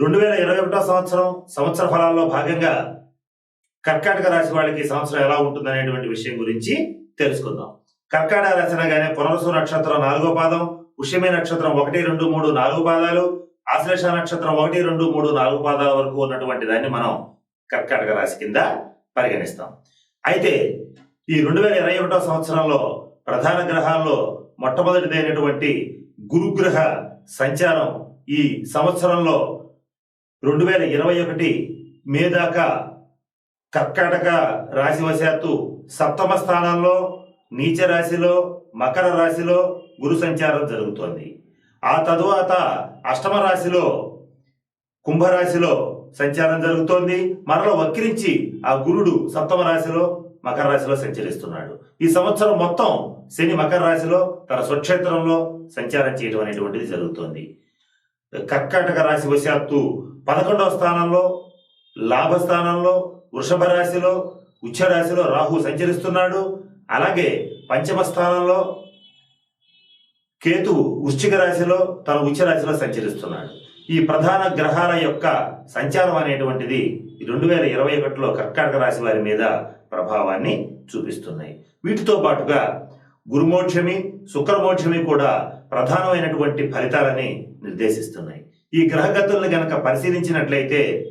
రెండు వేల ఇరవై ఒకటో సంవత్సరం సంవత్సర ఫలాల్లో భాగంగా కర్కాటక రాశి వాళ్ళకి సంవత్సరం ఎలా ఉంటుందనేటువంటి విషయం గురించి తెలుసుకుందాం. కర్కాటక రాశి అనగానే పునరుసు నక్షత్రం నాలుగో పాదం పుష్యమి నక్షత్రం ఒకటి రెండు మూడు నాలుగు పాదాలు ఆశ్లేష నక్షత్రం ఒకటి రెండు మూడు నాలుగు పాదాల వరకు ఉన్నటువంటి దాన్ని మనం కర్కాటక రాశి కింద పరిగణిస్తాం. అయితే ఈ రెండు వేల ఇరవై ఒకటో సంవత్సరంలో ప్రధాన గ్రహాల్లో మొట్టమొదటిదైనటువంటి గురుగ్రహ సంచారం ఈ సంవత్సరంలో రెండు వేల ఇరవై ఒకటి మే దాకా కర్కాటక రాశివశాత్తు సప్తమ స్థానంలో నీచ రాశిలో మకర రాశిలో గురు సంచారం జరుగుతోంది. ఆ తరువాత అష్టమ రాశిలో కుంభరాశిలో సంచారం జరుగుతోంది. మరలా వక్రించి ఆ గురుడు సప్తమ రాశిలో మకర రాశిలో సంచరిస్తున్నాడు. ఈ సంవత్సరం మొత్తం శని మకర రాశిలో తన స్వక్షేత్రంలో సంచారం చేయడం అనేటువంటిది జరుగుతోంది. కర్కాటక రాశి వశాత్తు పదకొండవ స్థానంలో లాభస్థానంలో వృషభ రాశిలో ఉచ్చ రాశిలో రాహు సంచరిస్తున్నాడు. అలాగే పంచమ స్థానంలో కేతువు వృశ్చిక రాశిలో తన ఉచ్చ రాశిలో సంచరిస్తున్నాడు. ఈ ప్రధాన గ్రహాల యొక్క సంచారం అనేటువంటిది రెండు వేల ఇరవై ఒకటిలో కర్కాటక రాశి వారి మీద ప్రభావాన్ని చూపిస్తున్నాయి. వీటితో పాటుగా గురుమోక్షమి శుక్రమోక్షమి కూడా ప్రధానమైనటువంటి ఫలితాలని నిర్దేశిస్తున్నాయి. ఈ గ్రహగతుల్ని గనక పరిశీలించినట్లయితే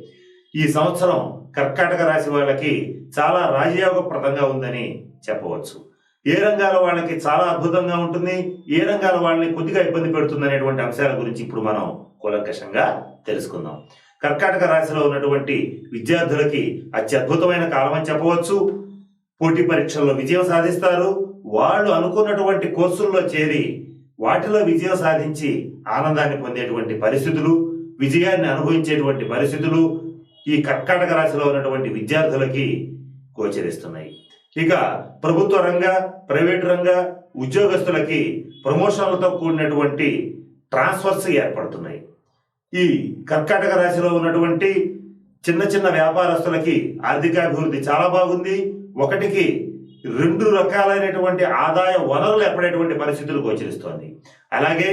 ఈ సంవత్సరం కర్కాటక రాశి వాళ్ళకి చాలా రాజయోగప్రదంగా ఉందని చెప్పవచ్చు. ఏ రంగాల వాళ్ళకి చాలా అద్భుతంగా ఉంటుంది ఏ రంగాల వాళ్ళని కొద్దిగా ఇబ్బంది పెడుతుంది అనేటువంటి అంశాల గురించి ఇప్పుడు మనం కూలంకషంగా తెలుసుకుందాం. కర్కాటక రాశిలో ఉన్నటువంటి విద్యార్థులకి అత్యద్భుతమైన కాలం అని చెప్పవచ్చు. పోటీ పరీక్షల్లో విజయం సాధిస్తారు. వాళ్ళు అనుకున్నటువంటి కోర్సుల్లో చేరి వాటిలో విజయం సాధించి ఆనందాన్ని పొందేటువంటి పరిస్థితులు విజయాన్ని అనుభవించేటువంటి పరిస్థితులు ఈ కర్కాటక రాశిలో ఉన్నటువంటి విద్యార్థులకి గోచరిస్తున్నాయి. ఇక ప్రభుత్వ రంగ ప్రైవేట్ రంగ ఉద్యోగస్తులకి ప్రమోషన్లతో కూడినటువంటి ట్రాన్స్ఫర్స్ ఏర్పడుతున్నాయి. ఈ కర్కాటక రాశిలో ఉన్నటువంటి చిన్న చిన్న వ్యాపారస్తులకి ఆర్థికాభివృద్ధి చాలా బాగుంది. ఒకటికి రెండు రకాలైనటువంటి ఆదాయ వనరులు ఎప్పుడైనటువంటి పరిస్థితులు గోచరిస్తోంది. అలాగే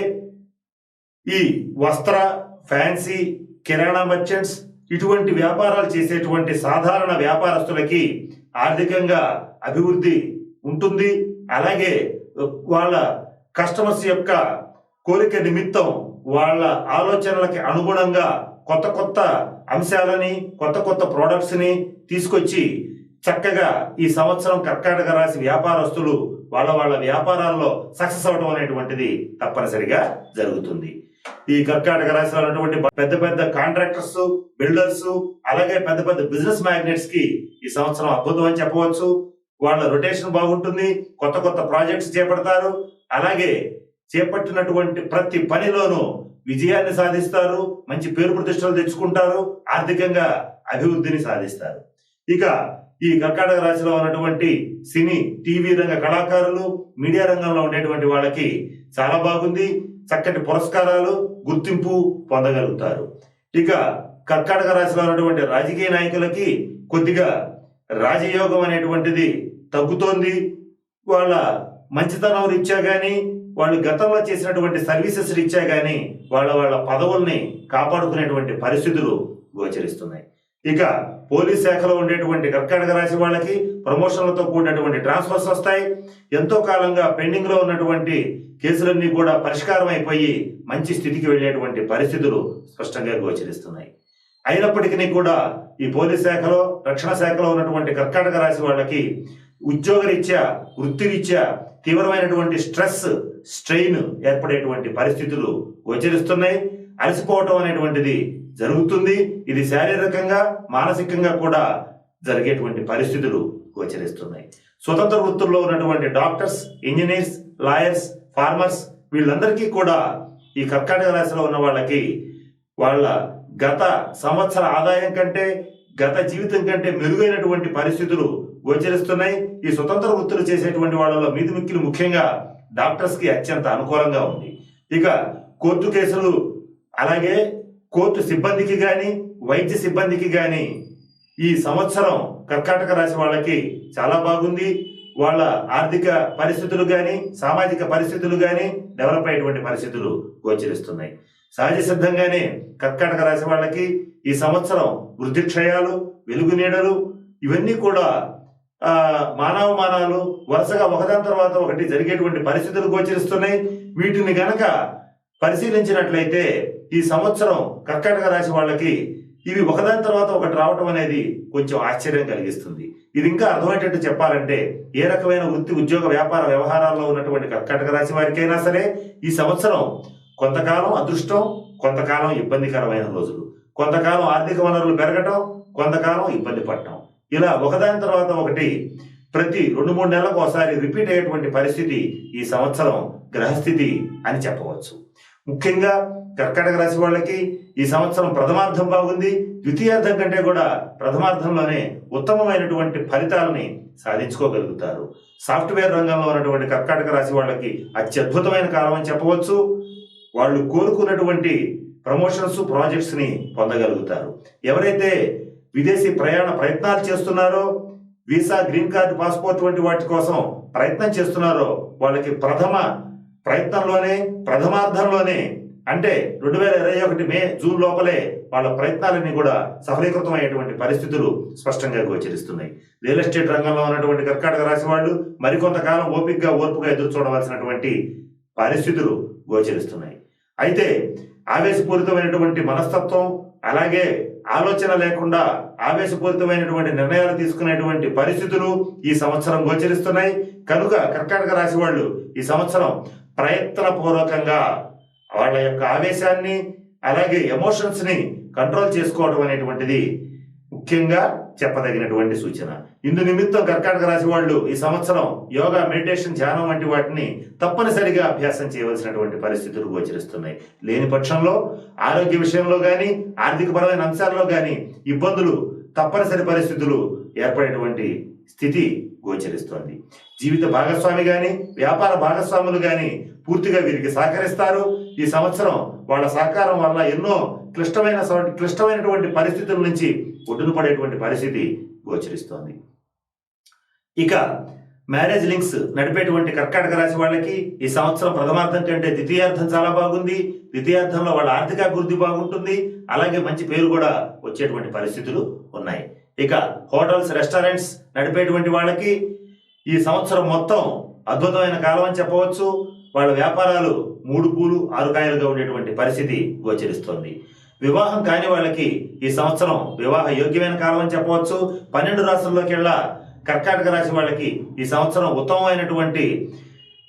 ఈ వస్త్ర ఫ్యాన్సీ కిరాణా మర్చెంట్స్ ఇటువంటి వ్యాపారాలు చేసేటువంటి సాధారణ వ్యాపారస్తులకి ఆర్థికంగా అభివృద్ధి ఉంటుంది. అలాగే వాళ్ళ కస్టమర్స్ యొక్క కోరిక నిమిత్తం వాళ్ళ ఆలోచనలకి అనుగుణంగా కొత్త కొత్త అంశాలని కొత్త కొత్త ప్రోడక్ట్స్ని తీసుకొచ్చి చక్కగా ఈ సంవత్సరం కర్కాటక రాశి వ్యాపారస్తులు వాళ్ళ వాళ్ళ వ్యాపారాల్లో సక్సెస్ అవడం అనేటువంటిది తప్పనిసరిగా జరుగుతుంది. ఈ కర్కాటక రాశిలో ఉన్నటువంటి పెద్ద పెద్ద కాంట్రాక్టర్స్ బిల్డర్స్ అలాగే పెద్ద పెద్ద బిజినెస్ మ్యాగ్నెట్స్కి ఈ సంవత్సరం అద్భుతం అని చెప్పవచ్చు. వాళ్ళ రొటేషన్ బాగుంటుంది కొత్త కొత్త ప్రాజెక్ట్స్ చేపడతారు అలాగే చేపట్టినటువంటి ప్రతి పనిలోనూ విజయాన్ని సాధిస్తారు మంచి పేరు ప్రతిష్టలు తెచ్చుకుంటారు ఆర్థికంగా అభివృద్ధిని సాధిస్తారు. ఇక ఈ కర్కాటక రాశిలో ఉన్నటువంటి సినీ టీవీ రంగ కళాకారులు మీడియా రంగంలో ఉండేటువంటి వాళ్ళకి చాలా బాగుంది. చక్కటి పురస్కారాలు గుర్తింపు పొందగలుగుతారు. ఇక కర్కాటక రాశిలో ఉన్నటువంటి రాజకీయ నాయకులకి కొద్దిగా రాజయోగం అనేటువంటిది తగ్గుతోంది. వాళ్ళ మంచితనం రీత్యా కానీ వాళ్ళు గతంలో చేసినటువంటి సర్వీసెస్ రీత్యా కానీ వాళ్ళ వాళ్ళ పదవుల్ని కాపాడుకునేటువంటి పరిస్థితులు గోచరిస్తున్నాయి. ఇక పోలీస్ శాఖలో ఉండేటువంటి కర్కాటక రాశి వాళ్ళకి ప్రమోషన్లతో కూడినటువంటి ట్రాన్స్ఫర్స్ వస్తాయి. ఎంతో కాలంగా పెండింగ్లో ఉన్నటువంటి కేసులన్నీ కూడా పరిష్కారం అయిపోయి మంచి స్థితికి వెళ్ళేటువంటి పరిస్థితులు స్పష్టంగా గోచరిస్తున్నాయి. అయినప్పటికీ కూడా ఈ పోలీస్ శాఖలో రక్షణ శాఖలో ఉన్నటువంటి కర్కాటక రాశి వాళ్ళకి ఉద్యోగరీత్యా వృత్తిరీత్యా తీవ్రమైనటువంటి స్ట్రెస్ స్ట్రెయిన్ ఏర్పడేటువంటి పరిస్థితులు గోచరిస్తున్నాయి. అలసిపోవటం అనేటువంటిది జరుగుతుంది. ఇది శారీరకంగా మానసికంగా కూడా జరిగేటువంటి పరిస్థితులు గోచరిస్తున్నాయి. స్వతంత్ర వృత్తుల్లో ఉన్నటువంటి డాక్టర్స్ ఇంజనీర్స్ లాయర్స్ ఫార్మర్స్ వీళ్ళందరికీ కూడా ఈ కర్కాటక రాశిలో ఉన్న వాళ్ళకి వాళ్ళ గత సంవత్సర ఆదాయం కంటే గత జీవితం కంటే మెరుగైనటువంటి పరిస్థితులు గోచరిస్తున్నాయి. ఈ స్వతంత్ర వృత్తులు చేసేటువంటి వాళ్ళలో మీది మిక్కిలు ముఖ్యంగా డాక్టర్స్కి అత్యంత అనుకూలంగా ఉంది. ఇక కోర్టు కేసులు అలాగే కోర్టు సిబ్బందికి గాని వైద్య సిబ్బందికి గాని ఈ సంవత్సరం కర్కాటక రాశి వాళ్ళకి చాలా బాగుంది. వాళ్ళ ఆర్థిక పరిస్థితులు గాని సామాజిక పరిస్థితులు గాని డెవలప్ అయ్యేటువంటి పరిస్థితులు గోచరిస్తున్నాయి. సహజ సిద్ధంగానే కర్కాటక రాశి వాళ్ళకి ఈ సంవత్సరం వృద్ధిక్షయాలు వెలుగు నీడలు ఇవన్నీ కూడా ఆ మానవ మానాలు వరుసగా ఒకదాని తర్వాత ఒకటి జరిగేటువంటి పరిస్థితులు గోచరిస్తున్నాయి. వీటిని గనక పరిశీలించినట్లయితే ఈ సంవత్సరం కర్కాటక రాశి వాళ్ళకి ఇవి ఒకదాని తర్వాత ఒకటి రావటం అనేది కొంచెం ఆశ్చర్యం కలిగిస్తుంది. ఇది ఇంకా అర్థమయ్యేటట్టు చెప్పాలంటే ఏ రకమైన వృత్తి ఉద్యోగ వ్యాపార వ్యవహారాల్లో ఉన్నటువంటి కర్కాటక రాశి వారికైనా సరే ఈ సంవత్సరం కొంతకాలం అదృష్టం కొంతకాలం ఇబ్బందికరమైన రోజులు. కొంతకాలం ఆర్థిక వనరులు పెరగటం కొంతకాలం ఇబ్బంది పడటం. ఇలా ఒకదాని తర్వాత ఒకటి ప్రతి రెండు మూడు నెలలకు ఒకసారి రిపీట్ అయ్యేటువంటి పరిస్థితి ఈ సంవత్సరం గ్రహస్థితి అని చెప్పవచ్చు. ముఖ్యంగా కర్కాటక రాశి వాళ్ళకి ఈ సంవత్సరం ప్రథమార్థం బాగుంది. ద్వితీయార్థం కంటే కూడా ప్రథమార్థంలోనే ఉత్తమమైనటువంటి ఫలితాలని సాధించుకోగలుగుతారు. సాఫ్ట్వేర్ రంగంలో ఉన్నటువంటి కర్కాటక రాశి వాళ్ళకి అత్యద్భుతమైన కాలం అని చెప్పవచ్చు. వాళ్ళు కోరుకున్నటువంటి ప్రమోషన్స్ ప్రాజెక్ట్స్ని పొందగలుగుతారు. ఎవరైతే విదేశీ ప్రయాణ ప్రయత్నాలు చేస్తున్నారో వీసా గ్రీన్ కార్డు పాస్పోర్ట్ వంటి వాటి కోసం ప్రయత్నం చేస్తున్నారో వాళ్ళకి ప్రథమ ప్రయత్నంలోనే ప్రథమార్థంలోనే అంటే రెండు వేల ఇరవై ఒకటి మే జూన్ లోపలే వాళ్ళ ప్రయత్నాలన్నీ కూడా సఫలీకృతం అయ్యేటువంటి పరిస్థితులు స్పష్టంగా గోచరిస్తున్నాయి. రియల్ ఎస్టేట్ రంగంలో ఉన్నటువంటి కర్కాటక రాశి వాళ్ళు మరికొంతకాలం ఓపికగా ఓర్పుగా ఎదురు చూడవలసినటువంటి పరిస్థితులు గోచరిస్తున్నాయి. అయితే ఆవేశపూరితమైనటువంటి మనస్తత్వం అలాగే ఆలోచన లేకుండా ఆవేశపూరితమైనటువంటి నిర్ణయాలు తీసుకునేటువంటి పరిస్థితులు ఈ సంవత్సరం గోచరిస్తున్నాయి. కనుక కర్కాటక రాశి వాళ్ళు ఈ సంవత్సరం ప్రయత్నపూర్వకంగా వాళ్ళ యొక్క ఆవేశాన్ని అలాగే ఎమోషన్స్ని కంట్రోల్ చేసుకోవడం అనేటువంటిది ముఖ్యంగా చెప్పదగినటువంటి సూచన. ఇందు నిమిత్తం కర్కాటక రాశి వాళ్ళు ఈ సంవత్సరం యోగా మెడిటేషన్ ధ్యానం వంటి వాటిని తప్పనిసరిగా అభ్యాసం చేయవలసినటువంటి పరిస్థితులు గోచరిస్తున్నాయి. లేని పక్షంలో ఆరోగ్య విషయంలో కానీ ఆర్థికపరమైన అంశాల్లో కానీ ఇబ్బందులు తప్పనిసరి పరిస్థితులు ఏర్పడేటువంటి స్థితి గోచరిస్తోంది. జీవిత భాగస్వామి కానీ వ్యాపార భాగస్వాములు కానీ పూర్తిగా వీరికి సహకరిస్తారు. ఈ సంవత్సరం వాళ్ళ సహకారం వల్ల ఎన్నో క్లిష్టమైన క్లిష్టమైనటువంటి పరిస్థితుల నుంచి ఒడ్డున పడేటువంటి పరిస్థితి గోచరిస్తోంది. ఇక మ్యారేజ్ లింక్స్ నడిపేటువంటి కర్కాటక రాశి వాళ్ళకి ఈ సంవత్సరం ప్రథమార్థం కంటే ద్వితీయార్థం చాలా బాగుంది. ద్వితీయార్థంలో వాళ్ళ ఆర్థిక అభివృద్ధి బాగుంటుంది. అలాగే మంచి పేరు కూడా వచ్చేటువంటి పరిస్థితులు ఉన్నాయి. ఇక హోటల్స్ రెస్టారెంట్స్ నడిపేటువంటి వాళ్ళకి ఈ సంవత్సరం మొత్తం అద్భుతమైన కాలం అని చెప్పవచ్చు. వాళ్ళ వ్యాపారాలు మూడు పూలు ఆరు కాయలుగా ఉండేటువంటి పరిస్థితి గోచరిస్తోంది. వివాహం కాని వాళ్ళకి ఈ సంవత్సరం వివాహ యోగ్యమైన కాలం అని చెప్పవచ్చు. పన్నెండు రాష్ట్రాల్లోకి వెళ్ళా కర్కాటక రాశి వాళ్ళకి ఈ సంవత్సరం ఉత్తమమైనటువంటి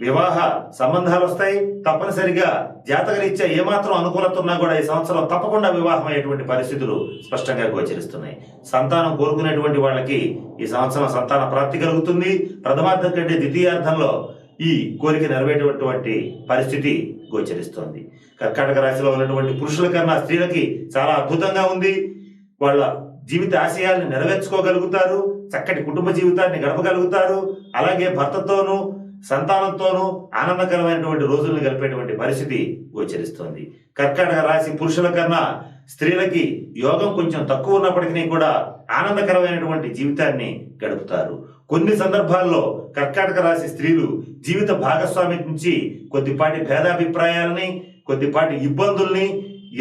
వివాహ సంబంధాలు వస్తాయి తప్పనిసరిగా జాతకరీత్యా ఏమాత్రం అనుకూలత ఉన్నా కూడా ఈ సంవత్సరం తప్పకుండా వివాహం అయ్యేటువంటి పరిస్థితులు స్పష్టంగా గోచరిస్తున్నాయి. సంతానం కోరుకునేటువంటి వాళ్ళకి ఈ సంవత్సరం సంతాన ప్రాప్తి కలుగుతుంది. ప్రథమార్థం కంటే ద్వితీయార్థంలో ఈ కోరిక నెరవేటటువంటి పరిస్థితి గోచరిస్తోంది. కర్కాటక రాశిలో ఉన్నటువంటి పురుషుల కన్నా స్త్రీలకి చాలా అద్భుతంగా ఉంది. వాళ్ళ జీవిత ఆశయాలను నెరవేర్చుకోగలుగుతారు. చక్కటి కుటుంబ జీవితాన్ని గడపగలుగుతారు. అలాగే భర్తతోనూ సంతానంతోనూ ఆనందకరమైనటువంటి రోజులను గడిపేటువంటి పరిస్థితి గోచరిస్తోంది. కర్కాటక రాశి పురుషుల కన్నా స్త్రీలకి యోగం కొంచెం తక్కువ ఉన్నప్పటికీ కూడా ఆనందకరమైనటువంటి జీవితాన్ని గడుపుతారు. కొన్ని సందర్భాల్లో కర్కాటక రాశి స్త్రీలు జీవిత భాగస్వామి నుంచి కొద్దిపాటి భేదాభిప్రాయాలని కొద్దిపాటి ఇబ్బందుల్ని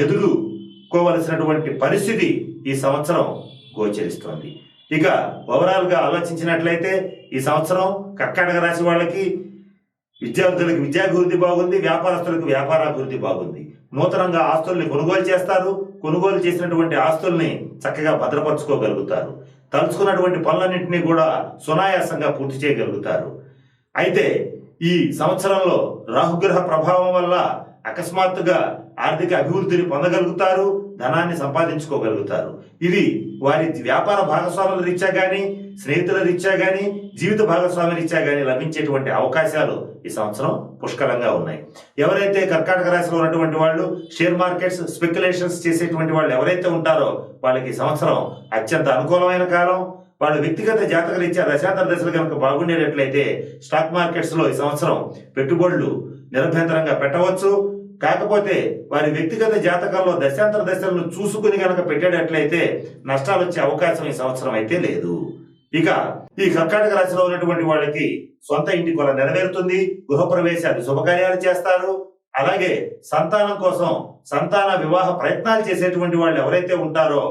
ఎదుర్కోవలసినటువంటి పరిస్థితి ఈ సంవత్సరం గోచరిస్తోంది. ఇక ఓవరాల్గా ఆలోచించినట్లయితే ఈ సంవత్సరం కర్కాటక రాశి వాళ్ళకి విద్యార్థులకు విద్యాభివృద్ధి బాగుంది వ్యాపారస్తులకు వ్యాపారాభివృద్ధి బాగుంది. నూతనంగా ఆస్తుల్ని కొనుగోలు చేస్తారు. కొనుగోలు చేసినటువంటి ఆస్తుల్ని చక్కగా భద్రపరచుకోగలుగుతారు. తలుచుకున్నటువంటి పనులన్నింటినీ కూడా సునాయాసంగా పూర్తి చేయగలుగుతారు. అయితే ఈ సంవత్సరంలో రాహుగ్రహ ప్రభావం వల్ల అకస్మాత్తుగా ఆర్థిక అభివృద్ధిని పొందగలుగుతారు ధనాన్ని సంపాదించుకోగలుగుతారు. ఇది వారి వ్యాపార భాగస్వాముల రీత్యా కానీ స్నేహితుల రీత్యా కానీ జీవిత భాగస్వామి రీత్యా కానీ లభించేటువంటి అవకాశాలు ఈ సంవత్సరం పుష్కలంగా ఉన్నాయి. ఎవరైతే కర్కాటక రాశిలో ఉన్నటువంటి వాళ్ళు షేర్ మార్కెట్స్ స్పెక్యులేషన్స్ చేసేటువంటి వాళ్ళు ఎవరైతే ఉంటారో వాళ్ళకి ఈ సంవత్సరం అత్యంత అనుకూలమైన కాలం. వాళ్ళ వ్యక్తిగత జాతక రీత్యా దశాంతర దశలు కనుక బాగుండేటట్లయితే స్టాక్ మార్కెట్స్లో ఈ సంవత్సరం పెట్టుబడులు నిరభ్యంతరంగా పెట్టవచ్చు. కాకపోతే వారి వ్యక్తిగత జాతకంలో దశాంతర దశలను చూసుకుని కనుక పెట్టేటట్లయితే నష్టాలు వచ్చే అవకాశం ఈ సంవత్సరం అయితే లేదు. ఇక ఈ కర్కాటక రాశిలో ఉన్నటువంటి వాళ్ళకి సొంత ఇంటి కొల నెరవేరుతుంది. గృహప్రవేశాలు శుభకార్యాలు చేస్తారు. అలాగే సంతానం కోసం సంతాన వివాహ ప్రయత్నాలు చేసేటువంటి వాళ్ళు ఎవరైతే ఉంటారో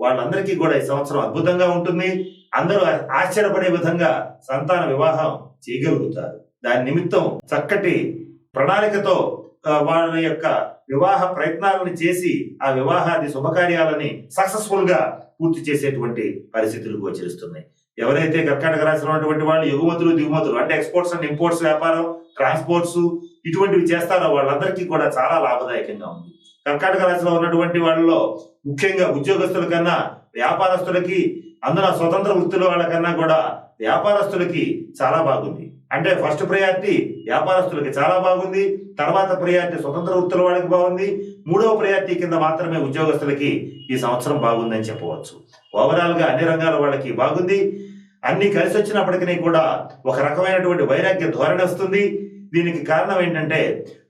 వాళ్ళందరికీ కూడా ఈ సంవత్సరం అద్భుతంగా ఉంటుంది. అందరూ ఆశ్చర్యపడే విధంగా సంతాన వివాహం చేయగలుగుతారు. దాని నిమిత్తం చక్కటి ప్రణాళికతో వాళ్ళ యొక్క వివాహ ప్రయత్నాలను చేసి ఆ వివాహాది శుభకార్యాలని సక్సెస్ఫుల్గా పూర్తి చేసేటువంటి పరిస్థితులు గోచరిస్తున్నాయి ఎవరైతే కర్కాటక రాశిలో ఉన్నటువంటి వాళ్ళు ఎగుమతులు దిగుమతులు అంటే ఎక్స్పోర్ట్స్ అండ్ ఇంపోర్ట్స్ వ్యాపారం ట్రాన్స్పోర్ట్స్ ఇటువంటివి చేస్తారో వాళ్ళందరికీ కూడా చాలా లాభదాయకంగా ఉంది. కర్కాటక రాశిలో ఉన్నటువంటి వాళ్ళలో ముఖ్యంగా ఉద్యోగస్తుల కన్నా వ్యాపారస్తులకి అందున స్వతంత్ర వృత్తుల వాళ్ళకన్నా కూడా వ్యాపారస్తులకి చాలా బాగుంది. అంటే ఫస్ట్ ప్రయారిటీ వ్యాపారస్తులకి చాలా బాగుంది. తర్వాత ప్రయారిటీ స్వతంత్ర వృత్తుల వాళ్ళకి బాగుంది. మూడవ ప్రయారిటీ కింద మాత్రమే ఉద్యోగస్తులకి ఈ సంవత్సరం బాగుందని చెప్పవచ్చు. ఓవరాల్గా అన్ని రంగాల వాళ్ళకి బాగుంది. అన్ని కలిసి వచ్చినప్పటికీ కూడా ఒక రకమైనటువంటి వైరాగ్య ధోరణి వస్తుంది. దీనికి కారణం ఏంటంటే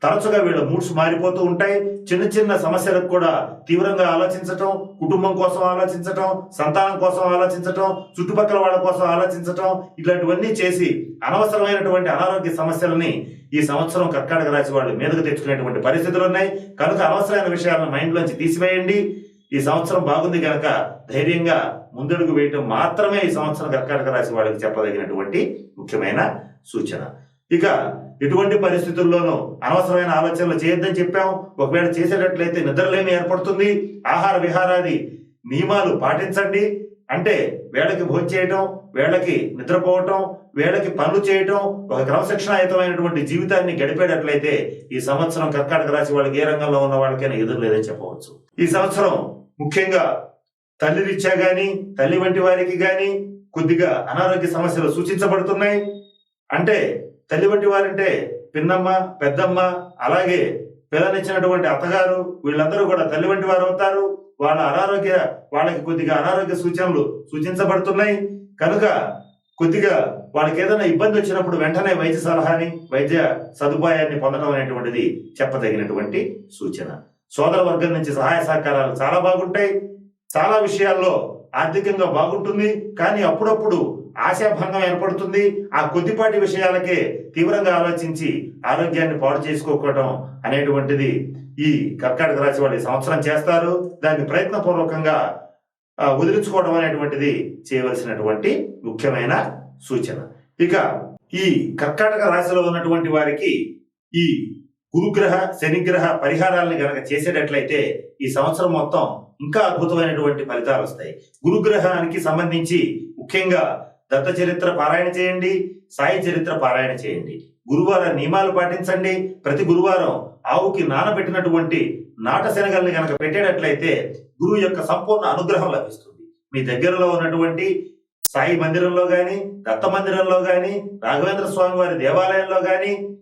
తరచుగా వీళ్ళ మూడ్స్ మారిపోతూ ఉంటాయి. చిన్న చిన్న సమస్యలకు కూడా తీవ్రంగా ఆలోచించటం కుటుంబం కోసం ఆలోచించటం సంతానం కోసం ఆలోచించటం చుట్టుపక్కల వాళ్ళ కోసం ఆలోచించటం ఇట్లాంటివన్నీ చేసి అనవసరమైనటువంటి అనారోగ్య సమస్యలని ఈ సంవత్సరం కర్కాటక రాశి వాళ్ళు మీదకు తెచ్చుకునేటువంటి పరిస్థితులు ఉన్నాయి. కనుక అనవసరమైన విషయాలను మైండ్లోంచి తీసివేయండి. ఈ సంవత్సరం బాగుంది కనుక ధైర్యంగా ముందడుగు వేయటం మాత్రమే ఈ సంవత్సరం కర్కాటక రాశి వాళ్ళకి చెప్పదగినటువంటి ముఖ్యమైన సూచన. ఇక ఎటువంటి పరిస్థితుల్లోనూ అనవసరమైన ఆలోచనలు చేయొద్దని చెప్పాం ఒకవేళ చేసేటట్లయితే నిద్రలేమి ఏర్పడుతుంది. ఆహార విహారాది నియమాలు పాటించండి. అంటే వేళకి భోజనం చేయటం వేళకి నిద్రపోవటం వేళకి పనులు చేయటం ఒక క్రమశిక్షణాయుతమైనటువంటి జీవితాన్ని గడిపేటట్లయితే ఈ సంవత్సరం కర్కాటక రాశి వాళ్ళకి ఏ రంగంలో ఉన్న వాళ్ళకైనా ఎదురు లేదని చెప్పవచ్చు. ఈ సంవత్సరం ముఖ్యంగా తల్లి రీత్యా కానీ తల్లి వంటి వారికి కానీ కొద్దిగా అనారోగ్య సమస్యలు సూచించబడుతున్నాయి. అంటే తల్లి వంటి వారంటే పిన్నమ్మ పెద్దమ్మ అలాగే పిల్లనిచ్చినటువంటి అత్తగారు వీళ్ళందరూ కూడా తల్లి వంటి వారు అవుతారు. వాళ్ళ అనారోగ్య వాళ్ళకి కొద్దిగా అనారోగ్య సూచనలు సూచించబడుతున్నాయి. కనుక కొద్దిగా వాళ్ళకి ఏదైనా ఇబ్బంది వచ్చినప్పుడు వెంటనే వైద్య సలహాని వైద్య సదుపాయాన్ని పొందడం అనేటువంటిది చెప్పదగినటువంటి సూచన. సోదర వర్గం నుంచి సహాయ సహకారాలు చాలా బాగుంటాయి. చాలా విషయాల్లో ఆర్థికంగా బాగుంటుంది. కానీ అప్పుడప్పుడు ఆశాభంగం ఏర్పడుతుంది. ఆ కొద్దిపాటి విషయాలకే తీవ్రంగా ఆలోచించి ఆరోగ్యాన్ని పాడు చేసుకోవడం అనేటువంటిది ఈ కర్కాటక రాశి వాళ్ళు సంవత్సరం చేస్తారు. దాన్ని ప్రయత్నపూర్వకంగా వదిలించుకోవడం అనేటువంటిది చేయవలసినటువంటి ముఖ్యమైన సూచన. ఇక ఈ కర్కాటక రాశిలో ఉన్నటువంటి వారికి ఈ గురుగ్రహ శనిగ్రహ పరిహారాలను గనక చేసేటట్లయితే ఈ సంవత్సరం మొత్తం ఇంకా అద్భుతమైనటువంటి ఫలితాలు వస్తాయి. గురుగ్రహానికి సంబంధించి ముఖ్యంగా దత్త చరిత్ర పారాయణ చేయండి సాయి చరిత్ర పారాయణ చేయండి. గురువార నియమాలు పాటించండి. ప్రతి గురువారం ఆవుకి నానబెట్టినటువంటి నాట శనగల్ని గనక పెట్టేటట్లయితే గురువు యొక్క సంపూర్ణ అనుగ్రహం లభిస్తుంది. మీ దగ్గరలో ఉన్నటువంటి సాయి మందిరంలో కానీ దత్త మందిరంలో కానీ రాఘవేంద్ర స్వామి వారి దేవాలయంలో కానీ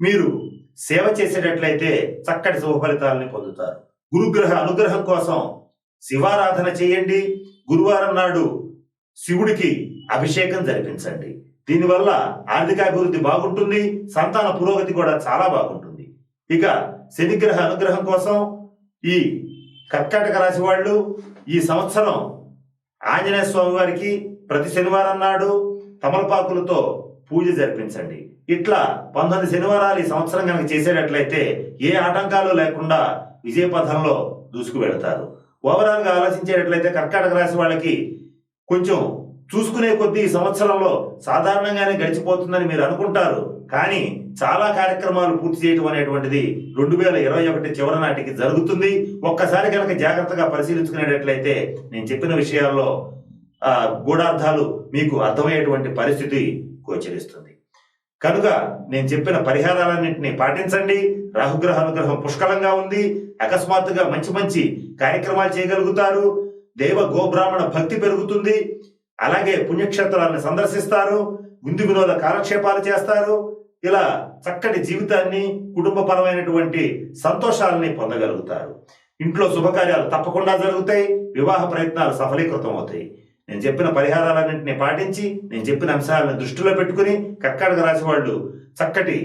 మీరు సేవ చేసేటట్లయితే చక్కటి శుభ ఫలితాలని పొందుతారు. గురుగ్రహ అనుగ్రహం కోసం శివారాధన చేయండి. గురువారం నాడు శివుడికి అభిషేకం జరిపించండి. దీనివల్ల ఆర్థికాభివృద్ధి బాగుంటుంది సంతాన పురోగతి కూడా చాలా బాగుంటుంది. ఇక శనిగ్రహ అనుగ్రహం కోసం ఈ కర్కాటక రాశి వాళ్ళు ఈ సంవత్సరం ఆంజనేయ స్వామి వారికి ప్రతి శనివారం నాడు తమలపాకులతో పూజ జరిపించండి. ఇట్లా పంతొమ్మిది శనివారాలు ఈ సంవత్సరం కనుక చేసేటట్లయితే ఏ ఆటంకాలు లేకుండా విజయపథంలో దూసుకు వెళతారు ఓవరాల్గా ఆలోచించేటట్లయితే కర్కాటక రాశి వాళ్ళకి కొంచెం చూసుకునే కొద్దీ ఈ సంవత్సరంలో సాధారణంగానే గడిచిపోతుందని మీరు అనుకుంటారు. కానీ చాలా కార్యక్రమాలు పూర్తి చేయటం అనేటువంటిది రెండు వేల ఇరవై ఒకటి చివరి నాటికి జరుగుతుంది. ఒక్కసారి కనుక జాగ్రత్తగా పరిశీలించుకునేటట్లయితే నేను చెప్పిన విషయాల్లో గూఢార్థాలు మీకు అర్థమయ్యేటువంటి పరిస్థితి గోచరిస్తుంది. కనుక నేను చెప్పిన పరిహారాలన్నింటినీ పాటించండి. రాహుగ్రహ అనుగ్రహం పుష్కలంగా ఉంది. అకస్మాత్తుగా మంచి మంచి కార్యక్రమాలు చేయగలుగుతారు. దేవ గోబ్రాహ్మణ భక్తి పెరుగుతుంది. అలాగే పుణ్యక్షేత్రాలను సందర్శిస్తారు. విందు వినోద కాలక్షేపాలు చేస్తారు. ఇలా చక్కటి జీవితాన్ని కుటుంబపరమైనటువంటి సంతోషాలని పొందగలుగుతారు. ఇంట్లో శుభకార్యాలు తప్పకుండా జరుగుతాయి. వివాహ ప్రయత్నాలు సఫలీకృతం అవుతాయి నేను చెప్పిన పరిహారాలన్నింటినీ పాటించి నేను చెప్పిన అంశాలను దృష్టిలో పెట్టుకుని కర్కాటక రాశి వాళ్ళు చక్కటి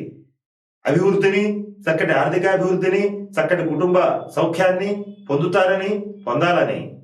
అభివృద్ధిని చక్కటి ఆర్థికాభివృద్ధిని చక్కటి కుటుంబ సౌఖ్యాన్ని పొందుతారని పొందాలని